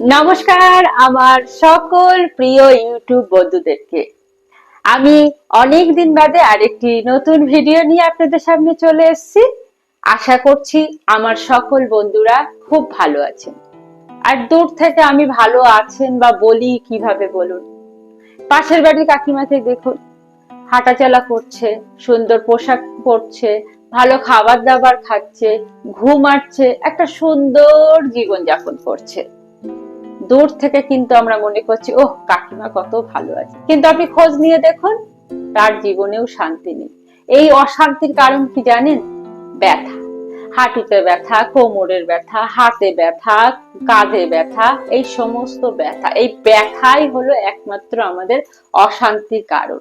নমস্কার আমার সকল প্রিয় ইউটিউব বন্ধুদেরকে। আমি অনেক দিন বাদে আরেকটি নতুন ভিডিও নিয়ে আপনাদের সামনে চলে এসেছি। আশা করছি আমার সকল বন্ধুরা খুব ভালো আছেন। আর দূর থেকে আমি ভালো আছেন বা বলি কীভাবে বলুন। পাশের বাড়ির কাকিমাকে দেখুন। হাঁটাচলা করছে, সুন্দর পোশাক পরছে, ভালো খাবার দাবার খাচ্ছে ঘুমাচ্ছে একটা সুন্দর জীবন যাপন করছে। দূর থেকে কিন্তু আমরা মনে করছি, ওহ, কাকিমা কত ভালো আছে। কিন্তু আপনি খোঁজ নিয়ে দেখুন, তার জীবনেও শান্তি নেই। এই অশান্তির কারণ কি জানেন? ব্যথা। হাঁটুতে ব্যথা, কোমরের ব্যথা, হাতে ব্যথা, কাঁধে ব্যথা, এই সমস্ত ব্যথা। এই ব্যথাই হলো একমাত্র আমাদের অশান্তির কারণ।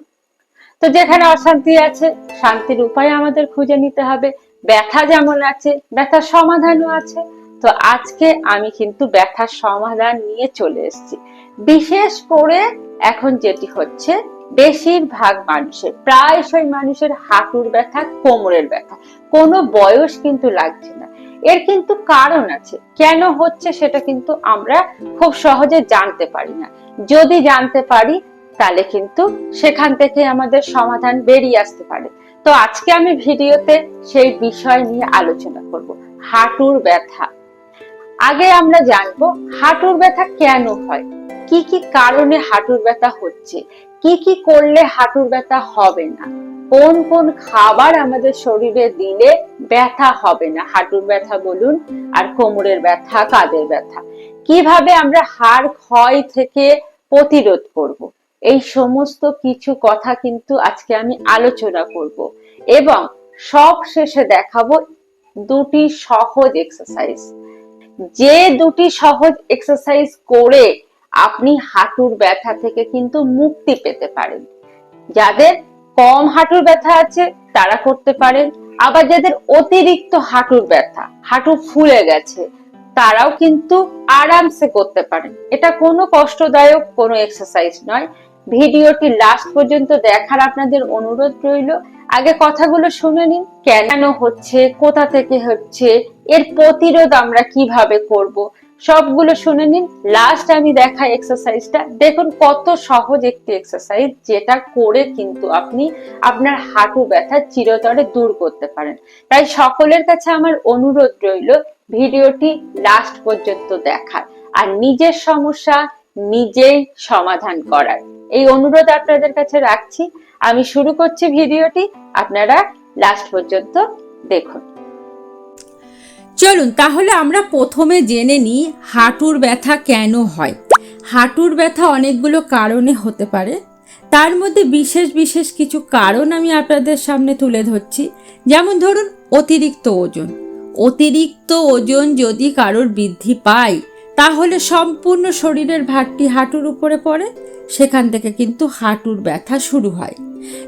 তো যেখানে অশান্তি আছে, শান্তির উপায় আমাদের খুঁজে নিতে হবে। ব্যথা যেমন আছে, ব্যথার সমাধানও আছে। তো আজকে আমি কিন্তু ব্যথার সমাধান নিয়ে চলে এসেছি। বিশেষ করে এখন যেটি হচ্ছে বেশিরভাগ মানুষের, প্রায়শই মানুষের হাঁটুর ব্যথা, কোমরের ব্যথা। কোনো বয়স কিন্তু লাগছে না। এর কিন্তু কারণ আছে। কেন হচ্ছে সেটা কিন্তু আমরা খুব সহজে জানতে পারি না। যদি জানতে পারি, তাহলে কিন্তু সেখান থেকে আমাদের সমাধান বেরিয়ে আসতে পারে। তো আজকে আমি ভিডিওতে সেই বিষয় নিয়ে আলোচনা করব। হাঁটুর ব্যথা। আগে আমরা জানব হাঁটুর ব্যথা কেন হয়? কি কি কারণে হাঁটুর ব্যথা হচ্ছে? কি কি করলে হাঁটুর ব্যথা হবে না? কোন কোন খাবার আমাদের শরীরে দিলে ব্যথা হবে না? হাঁটুর ব্যথা বলুন আর কোমরের ব্যথা কাঁধের ব্যথা। কীভাবে আমরা হাড় ক্ষয় থেকে প্রতিরোধ করব। এই সমস্ত কিছু কথা কিন্তু আজকে আমি আলোচনা করব এবং সব শেষে দেখাবো দুটি সহজ এক্সারসাইজ যে দুটি সহজ এক্সারসাইজ করে আপনি হাঁটুর ব্যথা থেকে কিন্তু মুক্তি পেতে পারেন। যাদের কম হাঁটুর ব্যথা আছে, তারা করতে পারেন। আবার যাদের অতিরিক্ত হাঁটুর ব্যথা, হাঁটু ফুলে গেছে, তারাও কিন্তু আরামসে করতে পারেন। এটা কোনো কষ্টদায়ক কোনো এক্সারসাইজ নয়। ভিডিওটি লাস্ট পর্যন্ত দেখার আপনাদের অনুরোধ রইল। আগে কথাগুলো শুনে নিন, কেন হচ্ছে, কোথা থেকে হচ্ছে এর প্রতিরোধ আমরা কীভাবে করব? সবগুলো শুনে নিন। লাস্ট আমি দেখা এক্সারসাইজটা দেখুন কত সহজ একটি এক্সারসাইজ যেটা করে কিন্তু আপনি আপনার হাঁটু ব্যথা চিরতরে দূর করতে পারেন। তাই সকলের কাছে আমার অনুরোধ রইল, ভিডিওটি লাস্ট পর্যন্ত দেখার। আর নিজের সমস্যা নিজেই সমাধান করার। এই অনুরোধ আপনাদের কাছে রাখছি। আমি শুরু করছি ভিডিওটি। আপনারা লাস্ট পর্যন্ত দেখুন। চলুন, তাহলে আমরা প্রথমে জেনে নিই হাঁটুর ব্যথা কেন হয়। হাঁটুর ব্যথা অনেকগুলো কারণে হতে পারে। তার মধ্যে বিশেষ বিশেষ কিছু কারণ আমি আপনাদের সামনে তুলে ধরছি। যেমন ধরুন, অতিরিক্ত ওজন। অতিরিক্ত ওজন যদি কারোর বৃদ্ধি পায়, তাহলে সম্পূর্ণ শরীরের ভারটি হাঁটুর উপরে পড়ে, সেখান থেকে কিন্তু হাঁটুর ব্যথা শুরু হয়।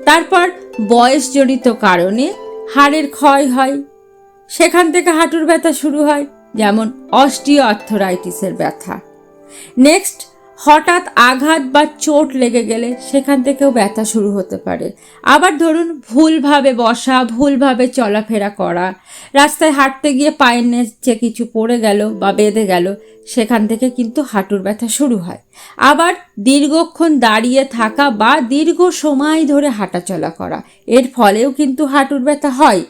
তারপর বয়সজনিত কারণে হাড়ের ক্ষয় হয় সেখান থেকে হাঁটুর ব্যথা শুরু হয়, যেমন অস্টিও আর্থরাইটিসের ব্যথা। নেক্সট হঠাৎ আঘাত বা চোট লেগে গেলে সেখান থেকেও ব্যথা শুরু হতে পারে। আবার ধরুন, ভুলভাবে বসা, ভুলভাবে চলাফেরা করা, রাস্তায় হাঁটতে গিয়ে পায়ের নিচে কিছু পড়ে গেল বা বেঁধে গেল, সেখান থেকে কিন্তু হাঁটুর ব্যথা শুরু হয়। আবার দীর্ঘক্ষণ দাঁড়িয়ে থাকা বা দীর্ঘ সময় ধরে হাঁটাচলা করা, এর ফলেও কিন্তু হাঁটুর ব্যথা হয়।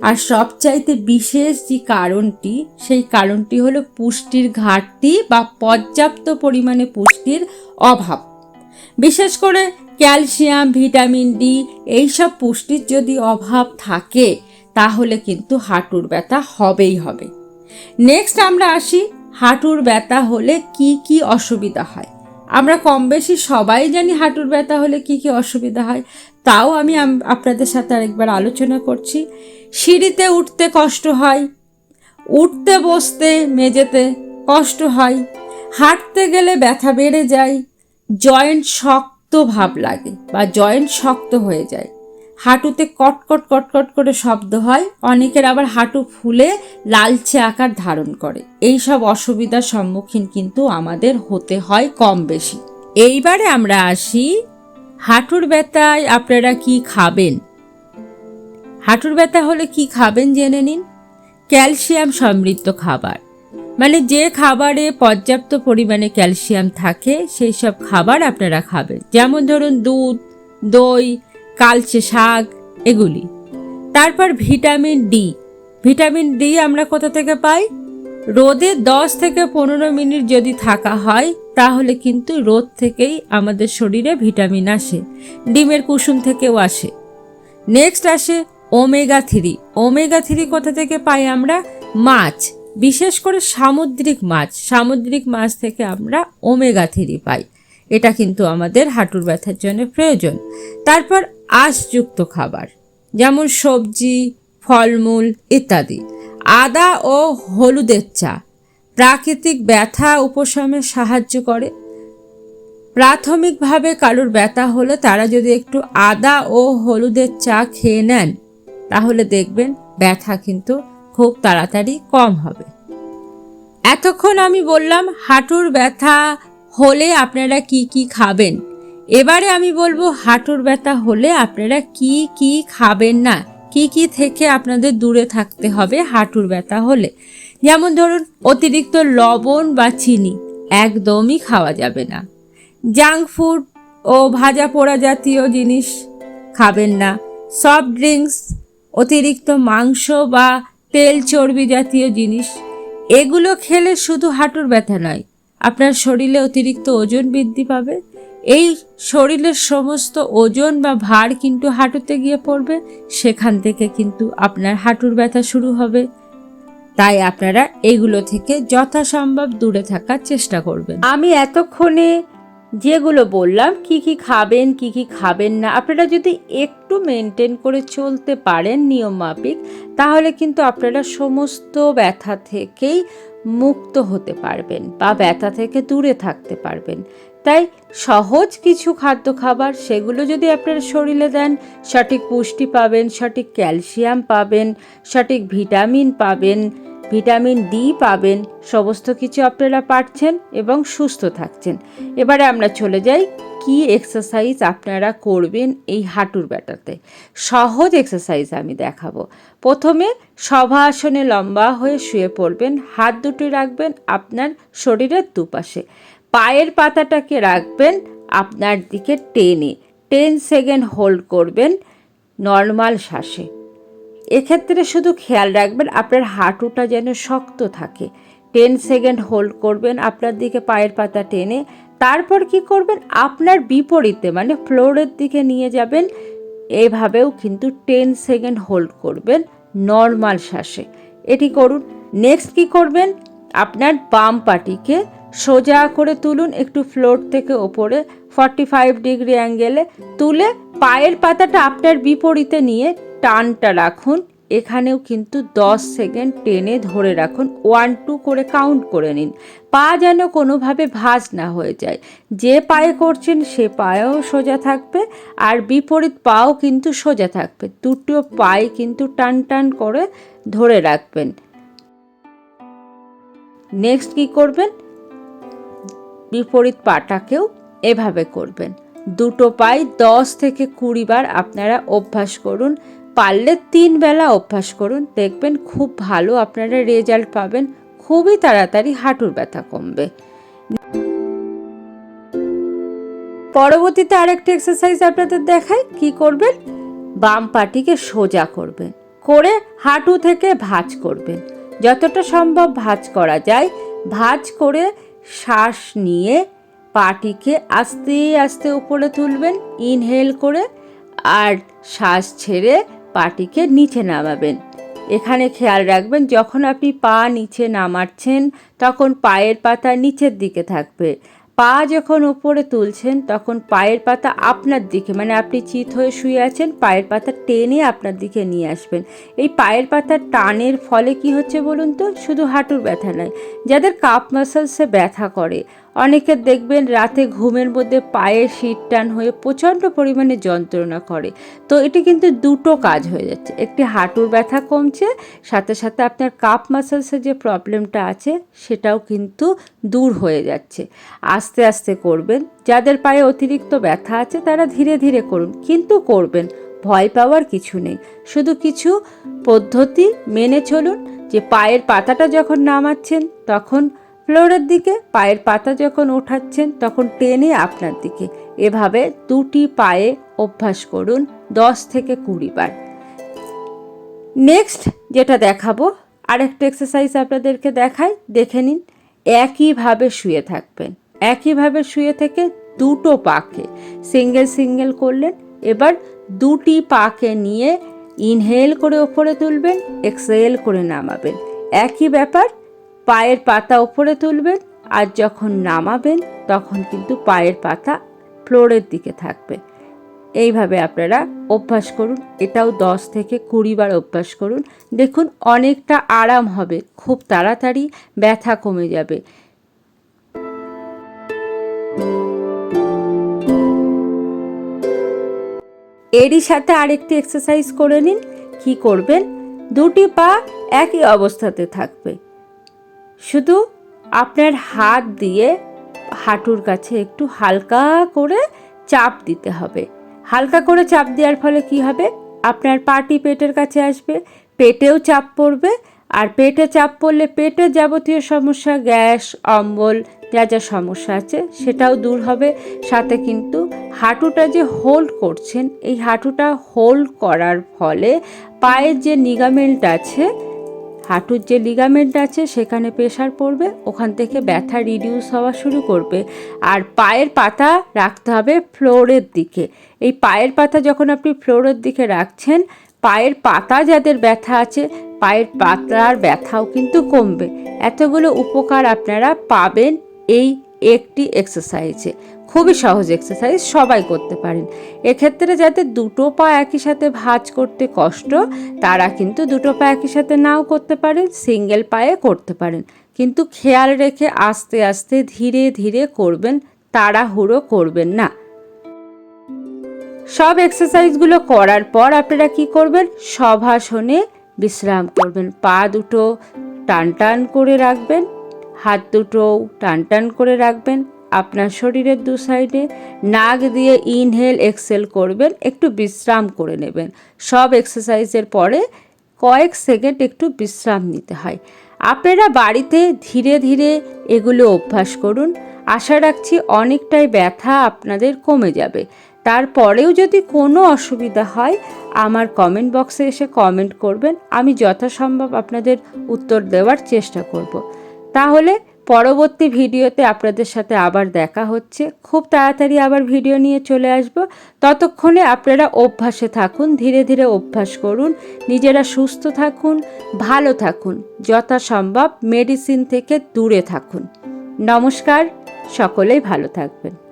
আর সবচাইতে বিশেষ যে কারণটি, সেই কারণটি হলো পুষ্টির ঘাটতি বা পর্যাপ্ত পরিমাণে পুষ্টির অভাব। বিশেষ করে ক্যালসিয়াম, ভিটামিন ডি এইসব পুষ্টির যদি অভাব থাকে, তাহলে কিন্তু হাঁটুর ব্যথা হবেই হবে। নেক্সট আমরা আসি, হাঁটুর ব্যথা হলে কি কি অসুবিধা হয়? আমরা কম বেশি সবাই জানি হাঁটুর ব্যথা হলে কি কি অসুবিধা হয়, তাও আমি, আপনাদের সাথে আরেকবার আলোচনা করছি। সিঁড়িতে উঠতে কষ্ট হয়, উঠতে বসতে মেঝেতে কষ্ট হয়, হাঁটতে গেলে ব্যথা বেড়ে যায়, জয়েন্ট শক্ত ভাব লাগে বা জয়েন্ট শক্ত হয়ে যায়। হাঁটুতে কটকট কটকট করে শব্দ হয়, অনেকের আবার হাঁটু ফুলে লালচে আকার ধারণ করে। এই সব অসুবিধার সম্মুখীন কিন্তু আমাদের হতে হয় কম বেশি। এইবারে আমরা আসি হাঁটুর ব্যথায় আপনারা কি খাবেন? হাঁটুর ব্যথা হলে কি খাবেন জেনে নিন? ক্যালসিয়াম সমৃদ্ধ খাবার। মানে যে খাবারে পর্যাপ্ত পরিমাণে ক্যালসিয়াম থাকে, সেই সব খাবার আপনারা খাবেন। যেমন ধরুন দুধ, দই, কালচে শাক, এগুলি। তারপর ভিটামিন ডি। ভিটামিন ডি আমরা কোথা থেকে পাই? রোদে দশ থেকে পনেরো মিনিট যদি থাকা হয়, তাহলে কিন্তু রোদ থেকেই আমাদের শরীরে ভিটামিন আসে, ডিমের কুসুম থেকেও আসে। নেক্সট আসে ওমেগা থ্রি। ওমেগা থ্রি কোথা থেকে পাই আমরা? মাছ। বিশেষ করে সামুদ্রিক মাছ। সামুদ্রিক মাছ থেকে আমরা ওমেগা থ্রি পাই। এটা কিন্তু আমাদের হাঁটুর ব্যথার জন্য প্রয়োজন। তারপর আঁশযুক্ত খাবার, যেমন সবজি, ফলমূল ইত্যাদি। আদা ও হলুদের চা প্রাকৃতিক ব্যথা উপশমে সাহায্য করে। প্রাথমিকভাবে কারোর ব্যথা হলে তারা যদি একটু আদা ও হলুদের চা খেয়ে নেন তাহলে দেখবেন ব্যথা কিন্তু খুব তাড়াতাড়ি কম হবে। এতক্ষণ আমি বললাম, হাঁটুর ব্যথা হলে আপনারা কি কি খাবেন? এবারে আমি বলব, হাঁটুর ব্যথা হলে আপনারা কি কি খাবেন না? কি কি থেকে আপনাদের দূরে থাকতে হবে হাঁটুর ব্যথা হলে? যেমন ধরুন, অতিরিক্ত লবণ বা চিনি একদমই খাওয়া যাবে না। জাঙ্ক ফুড ও ভাজা পোড়া জাতীয় জিনিস খাবেন না। সফট ড্রিঙ্কস অতিরিক্ত মাংস বা তেল চর্বি জাতীয় জিনিস, এগুলো খেলে শুধু হাঁটুর ব্যথা নয়, আপনার শরীরে অতিরিক্ত ওজন বৃদ্ধি পাবে। এই শরীরের সমস্ত ওজন বা ভার কিন্তু হাঁটুতে গিয়ে পড়বে, সেখান থেকে কিন্তু আপনার হাঁটুর ব্যথা শুরু হবে। তাই আপনারা এগুলো থেকে যথাসম্ভব দূরে থাকার চেষ্টা করবেন। আমি এতক্ষণে যেগুলো বললাম, কি কি খাবেন, কি কি খাবেন না, আপনারা যদি একটু মেনটেন করে চলতে পারেন নিয়ম মাফিক তাহলে কিন্তু আপনারা সমস্ত ব্যথা থেকেই মুক্ত হতে পারবেন বা ব্যথা থেকে দূরে থাকতে পারবেন। তাই সহজ কিছু খাদ্য খাবার, সেগুলো যদি আপনারা শরীরে দেন, সঠিক পুষ্টি পাবেন, সঠিক ক্যালসিয়াম পাবেন, সঠিক ভিটামিন পাবেন ভিটামিন ডি পাবেন। সমস্ত কিছু আপনারা পাচ্ছেন এবং সুস্থ থাকছেন। এবারে আমরা চলে যাই, কি এক্সারসাইজ আপনারা করবেন এই হাঁটুর ব্যাটাতে? সহজ এক্সারসাইজ আমি দেখাবো। প্রথমে সভা আসনে লম্বা হয়ে শুয়ে পড়বেন, হাত দুটি রাখবেন আপনার শরীরের দুপাশে। পায়ের পাতাটাকে রাখবেন আপনার দিকে টেনে। টেন সেকেন্ড হোল্ড করবেন নর্মাল শ্বাসে। এক্ষেত্রে শুধু খেয়াল রাখবেন আপনার হাঁটুটা যেন শক্ত থাকে। টেন সেকেন্ড হোল্ড করবেন আপনার দিকে পায়ের পাতা টেনে, তারপর কি করবেন? আপনার বিপরীতে মানে ফ্লোরের দিকে নিয়ে যাবেন। এভাবেও কিন্তু টেন সেকেন্ড হোল্ড করবেন নর্মাল শ্বাসে। এটি করুন। নেক্সট কি করবেন? আপনার বাম পাটিকে সোজা করে তুলুন একটু ফ্লোর থেকে ওপরে ফর্টি ফাইভ ডিগ্রি অ্যাঙ্গেলে তুলে পায়ের পাতাটা আপনার বিপরীতে নিয়ে টানটা রাখুন, এখানেও কিন্তু দশ সেকেন্ড টেনে ধরে রাখুন ওয়ান টু করে কাউন্ট করে নিন। পা যেন কোনোভাবে ভাঁজ না হয়ে যায়। যে পায়ে করছেন সে পায়েও সোজা থাকবে, আর বিপরীত পাও কিন্তু সোজা থাকবে। দুটো পায়ে কিন্তু টান টান করে ধরে রাখবেন। নেক্সট কি করবেন? বিপরীত পাটাকেও এভাবে করবেন। দুটো পাই দশ থেকে কুড়ি বার আপনারা অভ্যাস করুন পারলে তিন বেলা অভ্যাস করুন। দেখবেন খুব ভালো আপনারা রেজাল্ট পাবেন। খুবই তাড়াতাড়ি হাঁটুর ব্যথা কমবে। পরবর্তীতে আরেকটা এক্সারসাইজ আপনাদের দেখাই। কি করবেন? বাম পাটিকে সোজা করবেন। করে হাঁটু থেকে ভাঁজ করবেন। যতটা সম্ভব ভাঁজ করা যায়। ভাঁজ করে শ্বাস নিয়ে পাটিকে আস্তে আস্তে উপরে তুলবেন। ইনহেল করে আর শ্বাস ছেড়ে পাটিকে নিচে নামাবেন। এখানে খেয়াল রাখবেন, যখন আপনি পা নিচে নামাচ্ছেন, তখন পায়ের পাতা নিচের দিকে থাকবে। পা যখন ওপরে তুলছেন, তখন পায়ের পাতা আপনার দিকে মানে আপনি চিত হয়ে শুয়ে আছেন, পায়ের পাতা টেনে আপনার দিকে নিয়ে আসবেন। এই পায়ের পাতার টানের ফলে কি হচ্ছে বলুন তো? শুধু হাঁটুর ব্যথা নয়, যাদের কাপ মাসালসে ব্যথা করে। অনেকের দেখবেন রাতে ঘুমের মধ্যে পায়ে শীত টান হয়ে প্রচণ্ড পরিমাণে যন্ত্রণা করে। তো এটি কিন্তু দুটো কাজ হয়ে যাচ্ছে। একটি হাঁটুর ব্যথা কমছে, সাথে সাথে আপনার কাপ মাসেলসের যে প্রবলেমটা আছে, সেটাও কিন্তু দূর হয়ে যাচ্ছে। আস্তে আস্তে করবেন। যাদের পায়ে অতিরিক্ত ব্যথা আছে, তারা ধীরে ধীরে করুন। কিন্তু করবেন, ভয় পাওয়ার কিছু নেই। শুধু কিছু পদ্ধতি মেনে চলুন যে পায়ের পাতাটা যখন নামাচ্ছেন, তখন ফ্লোরের দিকে, পায়ের পাতা যখন ওঠাচ্ছেন তখন টেনে আপনার দিকে। এভাবে দুটি পায়ে অভ্যাস করুন দশ থেকে কুড়ি বার। নেক্সট যেটা দেখাবো, আরেকটা এক্সারসাইজ আপনাদেরকে দেখাই, দেখে নিন। একইভাবে শুয়ে থাকবেন। একইভাবে শুয়ে থেকে দুটো পাকে সিঙ্গেল সিঙ্গেল করলেন, এবার দুটি পাকে নিয়ে ইনহেল করে ওপরে তুলবেন এক্সেল করে নামাবেন। একই ব্যাপার পায়ের পাতা ওপরে তুলবেন আর যখন নামাবেন তখন কিন্তু পায়ের পাতা ফ্লোরের দিকে থাকবে। এইভাবে আপনারা অভ্যাস করুন। এটাও দশ থেকে কুড়ি বার অভ্যাস করুন। দেখুন অনেকটা আরাম হবে। খুব তাড়াতাড়ি ব্যথা কমে যাবে। এরই সাথে আরেকটি এক্সারসাইজ করে নিন। কি করবেন? দুটি পা একই অবস্থাতে থাকবে। শুধু আপনার হাত দিয়ে হাঁটুর কাছে একটু হালকা করে চাপ দিতে হবে। হালকা করে চাপ দেওয়ার ফলে কি হবে? আপনার পাটি পেটের কাছে আসবে, পেটেও চাপ পড়বে, আর পেটে চাপ পড়লে পেটের যাবতীয় সমস্যা, গ্যাস, অম্বল, যা যা সমস্যা আছে, সেটাও দূর হবে। সাথে কিন্তু হাঁটুটা যে হোল্ড করছেন, এই হাঁটুটা হোল্ড করার ফলে পায়ের যে নিগামেন্ট আছে হাঁটুর যে লিগামেন্ট আছে সেখানে প্রেশার পড়বে, ওখান থেকে ব্যথা রিডিউস হওয়া শুরু করবে। আর পায়ের পাতা রাখতে হবে ফ্লোরের দিকে। এই পায়ের পাতা যখন আপনি ফ্লোরের দিকে রাখছেন, পায়ের পাতা যাদের ব্যথা আছে, পায়ের পাতার ব্যথাও কিন্তু কমবে। এতগুলো উপকার আপনারা পাবেন এই একটি এক্সারসাইজে খুবই সহজ এক্সারসাইজ সবাই করতে পারেন। এক্ষেত্রে যাতে দুটো পা একই সাথে ভাঁজ করতে কষ্ট, তারা কিন্তু দুটো পা একই সাথে নাও করতে পারেন সিঙ্গেল পায়ে করতে পারেন। কিন্তু খেয়াল রেখে আস্তে আস্তে ধীরে ধীরে করবেন, তাড়াহুড়ো করবেন না। সব এক্সারসাইজগুলো করার পর আপনারা কি করবেন? সভাসনে বিশ্রাম করবেন। পা দুটো টান টান করে রাখবেন, হাত দুটো টান টান করে রাখবেন। আপনার শরীরের দু সাইডে নাক দিয়ে ইনহেল এক্সেল করবেন, একটু বিশ্রাম করে নেবেন। সব এক্সারসাইজের পরে কয়েক সেকেন্ড একটু বিশ্রাম নিতে হয়। আপনারা বাড়িতে ধীরে ধীরে এগুলো অভ্যাস করুন। আশা রাখছি অনেকটাই ব্যথা আপনাদের কমে যাবে। তারপরেও যদি কোনো অসুবিধা হয়, আমার কমেন্ট বক্সে এসে কমেন্ট করবেন। আমি যথাসম্ভব আপনাদের উত্তর দেওয়ার চেষ্টা করব। তাহলে পরবর্তী ভিডিওতে আপনাদের সাথে আবার দেখা হচ্ছে। খুব তাড়াতাড়ি আবার ভিডিও নিয়ে চলে আসব। ততক্ষণে আপনারা অভ্যাসে থাকুন, ধীরে ধীরে অভ্যাস করুন, নিজেরা সুস্থ থাকুন, ভালো থাকুন, যথাসম্ভব মেডিসিন থেকে দূরে থাকুন। নমস্কার, সকলেই ভালো থাকবেন।